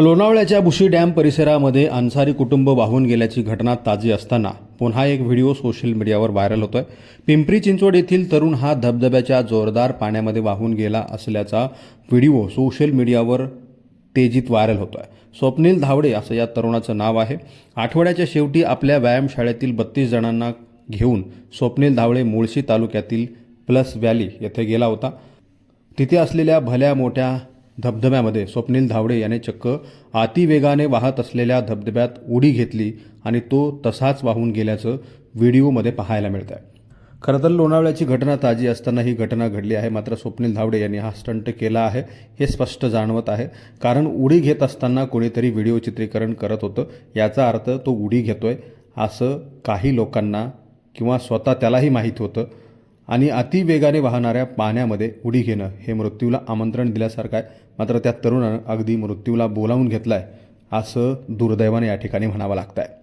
लोणावळ्याच्या बुशी डॅम परिसरामध्ये अन्सारी कुटुंब वाहून गेल्याची घटना ताजी असताना पुन्हा एक व्हिडिओ सोशल मीडियावर व्हायरल होतोय. पिंपरी चिंचवड येथील तरुण हा धबधब्याच्या जोरदार पाण्यामध्ये वाहून गेला असल्याचा व्हिडिओ सोशल मीडियावर तेजीत व्हायरल होतोय. स्वप्नील धावडे असं या तरुणाचं नाव आहे. आठवड्याच्या शेवटी आपल्या व्यायामशाळेतील बत्तीस जणांना घेऊन स्वप्नील धावडे मुळशी तालुक्यातील प्लस व्हॅली येथे गेला होता. तिथे असलेल्या भल्या मोठ्या धबधब्यामध्ये स्वप्नील धावडे याने चक्क अतिवेगाने वाहत असलेल्या धबधब्यात उडी घेतली आणि तो तसाच वाहून गेल्याचं व्हिडिओमध्ये पाहायला मिळत आहे खरं तर लोणावळ्याची घटना ताजी असताना ही घटना घडली आहे. मात्र स्वप्नील धावडे यांनी हा स्टंट केला आहे हे स्पष्ट जाणवत आहे. कारण उडी घेत असताना कोणीतरी व्हिडिओ चित्रीकरण करत होतं. याचा अर्थ तो उडी घेतोय असं काही लोकांना किंवा स्वतः त्यालाही माहीत होतं. आणि अतिवेगाने वाहणाऱ्या पाण्यामध्ये उडी घेणं हे मृत्यूला आमंत्रण दिल्यासारखं आहे. मात्र त्या तरुणानं अगदी मृत्यूला बोलावून घेतलं आहे असं दुर्दैवाने या ठिकाणी म्हणावं लागतं आहे